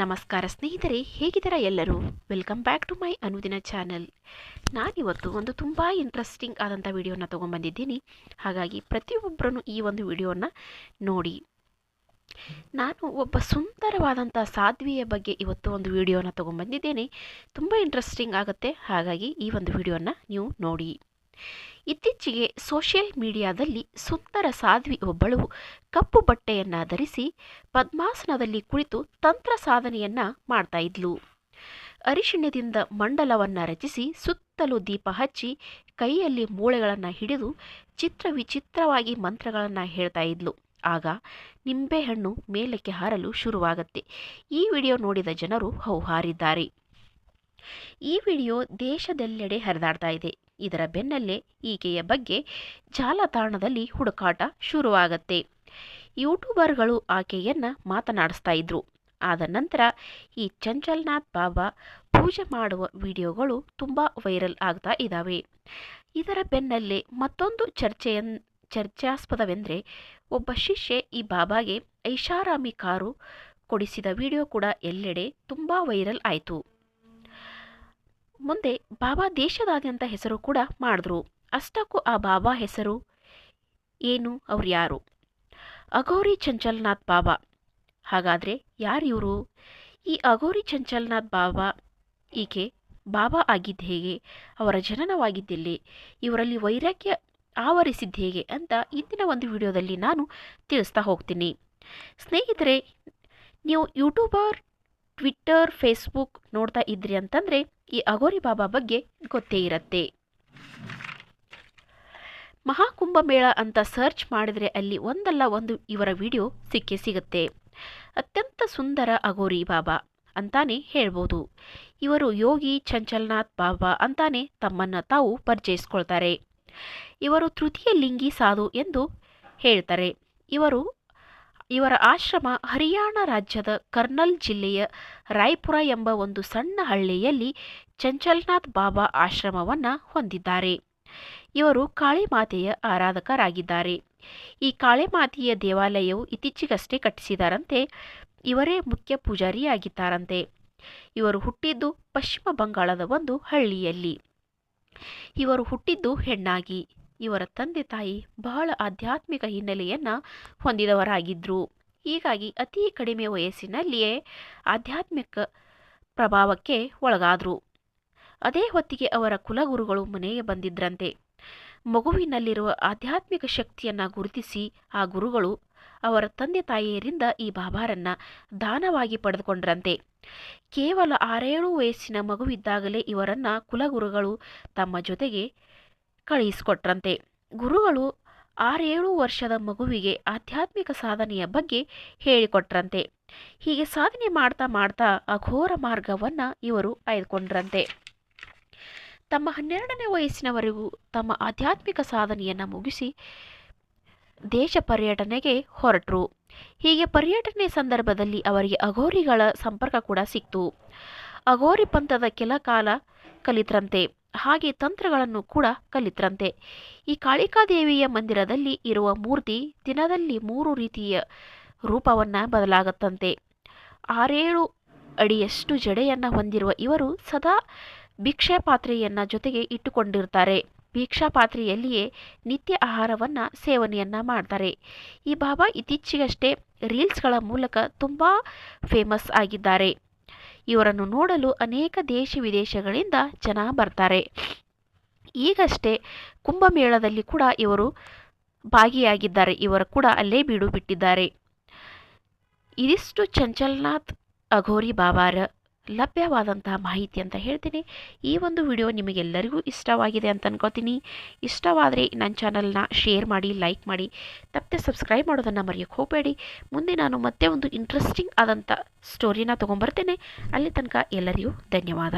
ನಮಸ್ಕಾರ ಸ್ನೇಹಿತರೆ, ಹೇಗಿದ್ದೀರಾ ಎಲ್ಲರೂ? ವೆಲ್ಕಮ್ ಬ್ಯಾಕ್ ಟು ಮೈ ಅನುದಿನ ಚಾನಲ್ ನಾನಿವತ್ತು ಒಂದು ತುಂಬ ಇಂಟ್ರೆಸ್ಟಿಂಗ್ ಆದಂಥ ವಿಡಿಯೋನ ತೊಗೊಂಬಂದಿದ್ದೀನಿ ಹಾಗಾಗಿ ಪ್ರತಿಯೊಬ್ಬರೂ ಈ ಒಂದು ವಿಡಿಯೋನ ನೋಡಿ. ನಾನು ಒಬ್ಬ ಸುಂದರವಾದಂಥ ಸಾಧ್ವಿಯ ಬಗ್ಗೆ ಇವತ್ತು ಒಂದು ವಿಡಿಯೋನ ತೊಗೊಂಬಂದಿದ್ದೇನೆ ತುಂಬ ಇಂಟ್ರೆಸ್ಟಿಂಗ್ ಆಗುತ್ತೆ. ಹಾಗಾಗಿ ಈ ಒಂದು ವಿಡಿಯೋನ ನೀವು ನೋಡಿ. ಇತ್ತೀಚೆಗೆ ಸೋಷಿಯಲ್ ಮೀಡಿಯಾದಲ್ಲಿ ಸುಂದರ ಸಾಧ್ವಿ ಒಬ್ಬಳು ಕಪ್ಪು ಬಟ್ಟೆಯನ್ನ ಧರಿಸಿ ಪದ್ಮಾಸನದಲ್ಲಿ ಕುಳಿತು ತಂತ್ರ ಸಾಧನೆಯನ್ನ ಮಾಡ್ತಾ ಇದ್ಲು. ಅರಿಶಿಣ್ಯದಿಂದ ಮಂಡಲವನ್ನ ರಚಿಸಿ ಸುತ್ತಲೂ ದೀಪ ಹಚ್ಚಿ ಕೈಯಲ್ಲಿ ಮೂಳೆಗಳನ್ನು ಹಿಡಿದು ಚಿತ್ರ ವಿಚಿತ್ರವಾಗಿ ಮಂತ್ರಗಳನ್ನು ಹೇಳ್ತಾ ಇದ್ಲು. ಆಗ ನಿಂಬೆಹಣ್ಣು ಮೇಲಕ್ಕೆ ಹಾರಲು ಶುರುವಾಗುತ್ತೆ. ಈ ವಿಡಿಯೋ ನೋಡಿದ ಜನರು ಹೌಹಾರಿದ್ದಾರೆ. ಈ ವಿಡಿಯೋ ದೇಶದೆಲ್ಲೆಡೆ ಹರಿದಾಡ್ತಾ ಇದೆ. ಇದರ ಬೆನ್ನಲ್ಲೇ ಈಕೆಯ ಬಗ್ಗೆ ಜಾಲತಾಣದಲ್ಲಿ ಹುಡುಕಾಟ ಶುರುವಾಗತ್ತೆ. ಯೂಟ್ಯೂಬರ್ಗಳು ಆಕೆಯನ್ನು ಮಾತನಾಡಿಸ್ತಾ ಇದ್ರು. ಆದ ನಂತರ ಈ ಚಂಚಲ್ನಾಥ್ ಬಾಬಾ ಪೂಜೆ ಮಾಡುವ ವಿಡಿಯೋಗಳು ತುಂಬ ವೈರಲ್ ಆಗ್ತಾ ಇದ್ದಾವೆ ಇದರ ಬೆನ್ನಲ್ಲೇ ಮತ್ತೊಂದು ಚರ್ಚೆಯ ಚರ್ಚಾಸ್ಪದವೆಂದರೆ ಒಬ್ಬ ಶಿಷ್ಯೆ ಈ ಬಾಬಾಗೆ ಐಷಾರಾಮಿ ಕಾರು ಕೊಡಿಸಿದ ವಿಡಿಯೋ ಕೂಡ ಎಲ್ಲೆಡೆ ತುಂಬ ವೈರಲ್ ಆಯಿತು. ಮುಂದೆ ಬಾಬಾ ದೇಶದಾದ್ಯಂತ ಹೆಸರು ಕೂಡ ಮಾಡಿದ್ರು. ಅಷ್ಟಕ್ಕೂ ಆ ಬಾಬಾ ಹೆಸರು ಏನು? ಅವ್ರು ಯಾರು? ಅಘೋರಿ ಚಂಚಲ್ನಾಥ್ ಬಾಬಾ. ಹಾಗಾದರೆ ಯಾರು ಇವರು? ಈ ಅಘೋರಿ ಚಂಚಲ್ನಾಥ್ ಬಾಬಾ ಈಕೆ ಬಾಬಾ ಆಗಿದ್ದು ಹೇಗೆ? ಅವರ ಜನನವಾಗಿದ್ದಿಲ್ಲಿ, ಇವರಲ್ಲಿ ವೈರಾಗ್ಯ ಆವರಿಸಿದ್ದು ಹೇಗೆ ಅಂತ ಇಂದಿನ ಒಂದು ವಿಡಿಯೋದಲ್ಲಿ ನಾನು ತಿಳಿಸ್ತಾ ಹೋಗ್ತೀನಿ. ಸ್ನೇಹಿತರೆ, ನೀವು ಯೂಟ್ಯೂಬರ್, ಟ್ವಿಟ್ಟರ್, ಫೇಸ್ಬುಕ್ ನೋಡ್ತಾ ಇದ್ರಿ ಅಂತಂದರೆ ಈ ಅಘೋರಿ ಬಾಬಾ ಬಗ್ಗೆ ಗೊತ್ತೇ ಇರತ್ತೆ. ಮಹಾಕುಂಭಮೇಳ ಅಂತ ಸರ್ಚ್ ಮಾಡಿದರೆ ಅಲ್ಲಿ ಒಂದಲ್ಲ ಒಂದು ಇವರ ವಿಡಿಯೋ ಸಿಕ್ಕೇ ಸಿಗುತ್ತೆ. ಅತ್ಯಂತ ಸುಂದರ ಅಘೋರಿ ಬಾಬಾ ಅಂತಾನೆ ಹೇಳ್ಬೋದು. ಇವರು ಯೋಗಿ ಚಂಚಲ್ನಾಥ್ ಬಾಬಾ ಅಂತಾನೆ ತಮ್ಮನ್ನು ತಾವು ಪರಿಚಯಿಸ್ಕೊಳ್ತಾರೆ. ಇವರು ತೃತೀಯ ಲಿಂಗಿ ಸಾಧು ಎಂದು ಹೇಳ್ತಾರೆ. ಇವರು ಇವರ ಆಶ್ರಮ ಹರಿಯಾಣ ರಾಜ್ಯದ ಕರ್ನಲ್ ಜಿಲ್ಲೆಯ ರಾಯ್ಪುರ ಎಂಬ ಒಂದು ಸಣ್ಣ ಹಳ್ಳಿಯಲ್ಲಿ ಚಂಚಲ್ನಾಥ್ ಬಾಬಾ ಆಶ್ರಮವನ್ನು ಹೊಂದಿದ್ದಾರೆ. ಇವರು ಕಾಳಿಮಾತೆಯ ಆರಾಧಕರಾಗಿದ್ದಾರೆ. ಈ ಕಾಳಿಮಾತೆಯ ದೇವಾಲಯವು ಇತ್ತೀಚೆಗಷ್ಟೇ ಕಟ್ಟಿಸಿದಾರಂತೆ ಇವರೇ ಮುಖ್ಯ ಪೂಜಾರಿಯಾಗಿದ್ದಾರಂತೆ. ಇವರು ಹುಟ್ಟಿದ್ದು ಪಶ್ಚಿಮ ಬಂಗಾಳದ ಒಂದು ಹಳ್ಳಿಯಲ್ಲಿ. ಇವರು ಹುಟ್ಟಿದ್ದು ಹೆಣ್ಣಾಗಿ. ಇವರ ತಂದೆ ತಾಯಿ ಬಹಳ ಆಧ್ಯಾತ್ಮಿಕ ಹಿನ್ನೆಲೆಯನ್ನು ಹೊಂದಿದವರಾಗಿದ್ದರು ಹೀಗಾಗಿ ಅತಿ ಕಡಿಮೆ ವಯಸ್ಸಿನಲ್ಲಿಯೇ ಆಧ್ಯಾತ್ಮಿಕ ಪ್ರಭಾವಕ್ಕೆ ಒಳಗಾದರು. ಅದೇ ಹೊತ್ತಿಗೆ ಅವರ ಕುಲಗುರುಗಳು ಮನೆಗೆ ಬಂದಿದ್ರಂತೆ. ಮಗುವಿನಲ್ಲಿರುವ ಆಧ್ಯಾತ್ಮಿಕ ಶಕ್ತಿಯನ್ನು ಗುರುತಿಸಿ ಆ ಗುರುಗಳು ಅವರ ತಂದೆ ತಾಯಿಯರಿಂದ ಈ ಬಾಬಾರನ್ನ ದಾನವಾಗಿ ಪಡೆದುಕೊಂಡ್ರಂತೆ. ಕೇವಲ ಆರೇಳು ವಯಸ್ಸಿನ ಮಗುವಿದ್ದಾಗಲೇ ಇವರನ್ನ ಕುಲಗುರುಗಳು ತಮ್ಮ ಜೊತೆಗೆ ಕಳುಹಿಸಿಕೊಟ್ರಂತೆ ಗುರುಗಳು ಆರೇಳು ವರ್ಷದ ಮಗುವಿಗೆ ಆಧ್ಯಾತ್ಮಿಕ ಸಾಧನೆಯ ಬಗ್ಗೆ ಹೇಳಿಕೊಟ್ರಂತೆ. ಹೀಗೆ ಸಾಧನೆ ಮಾಡ್ತಾ ಮಾಡ್ತಾ ಅಘೋರ ಮಾರ್ಗವನ್ನು ಇವರು ಆಯ್ದುಕೊಂಡ್ರಂತೆ. ತಮ್ಮ ಹನ್ನೆರಡನೇ ವಯಸ್ಸಿನವರೆಗೂ ತಮ್ಮ ಆಧ್ಯಾತ್ಮಿಕ ಸಾಧನೆಯನ್ನು ಮುಗಿಸಿ ದೇಶ ಪರ್ಯಟನೆಗೆ ಹೊರಟರು. ಹೀಗೆ ಪರ್ಯಟನೆ ಸಂದರ್ಭದಲ್ಲಿ ಅವರಿಗೆ ಅಘೋರಿಗಳ ಸಂಪರ್ಕ ಕೂಡ ಸಿಕ್ತು. ಅಘೋರಿ ಪಂಥದ ಕೆಲ ಕಾಲ ಕಲಿತ್ರಂತೆ. ಹಾಗೆ ತಂತ್ರಗಳನ್ನು ಕೂಡ ಕಲಿತ್ರಂತೆ. ಈ ಕಾಳಿಕಾದೇವಿಯ ಮಂದಿರದಲ್ಲಿ ಇರುವ ಮೂರ್ತಿ ದಿನದಲ್ಲಿ ಮೂರು ರೀತಿಯ ರೂಪವನ್ನು ಬದಲಾಗತ್ತಂತೆ. ಆರೇಳು ಅಡಿಯಷ್ಟು ಜಡೆಯನ್ನು ಹೊಂದಿರುವ ಇವರು ಸದಾ ಭಿಕ್ಷಾ ಪಾತ್ರೆಯನ್ನು ಜೊತೆಗೆ ಇಟ್ಟುಕೊಂಡಿರ್ತಾರೆ. ಭಿಕ್ಷಾ ಪಾತ್ರೆಯಲ್ಲಿಯೇ ನಿತ್ಯ ಆಹಾರವನ್ನು ಸೇವನೆಯನ್ನು ಮಾಡ್ತಾರೆ. ಈ ಬಾಬಾ ಇತ್ತೀಚೆಗಷ್ಟೇ ರೀಲ್ಸ್ಗಳ ಮೂಲಕ ತುಂಬ ಫೇಮಸ್ ಆಗಿದ್ದಾರೆ. ಇವರನ್ನು ನೋಡಲು ಅನೇಕ ದೇಶ ವಿದೇಶಗಳಿಂದ ಜನ ಬರ್ತಾರೆ. ಈಗಷ್ಟೇ ಕುಂಭಮೇಳದಲ್ಲಿ ಕೂಡ ಇವರು ಭಾಗಿಯಾಗಿದ್ದಾರೆ. ಇವರು ಕೂಡ ಅಲ್ಲೇ ಬೀಡು ಬಿಟ್ಟಿದ್ದಾರೆ. ಇದಿಷ್ಟು ಚಂಚಲ್ನಾಥ್ ಅಘೋರಿ ಬಾಬಾರ. ಲಭ್ಯವಾದಂತಹ ಮಾಹಿತಿ ಅಂತ ಹೇಳ್ತೀನಿ. ಈ ಒಂದು ವಿಡಿಯೋ ನಿಮಗೆಲ್ಲರಿಗೂ ಇಷ್ಟವಾಗಿದೆ ಅಂತ ಅನ್ಕೋತೀನಿ. ಇಷ್ಟವಾದರೆ ನನ್ನ ಚಾನಲ್ನ ಶೇರ್ ಮಾಡಿ, ಲೈಕ್ ಮಾಡಿ ತಪ್ಪದೆ ಸಬ್ಸ್ಕ್ರೈಬ್ ಮಾಡೋದನ್ನು ಮರೆಯೋಕ್ಕೆ ಹೋಗಬೇಡಿ. ಮುಂದೆ ನಾನು ಮತ್ತೆ ಒಂದು ಇಂಟ್ರೆಸ್ಟಿಂಗ್ ಆದಂಥ ಸ್ಟೋರಿನ ತೊಗೊಂಬರ್ತೇನೆ. ಅಲ್ಲಿ ತನಕ ಎಲ್ಲರಿಗೂ ಧನ್ಯವಾದ.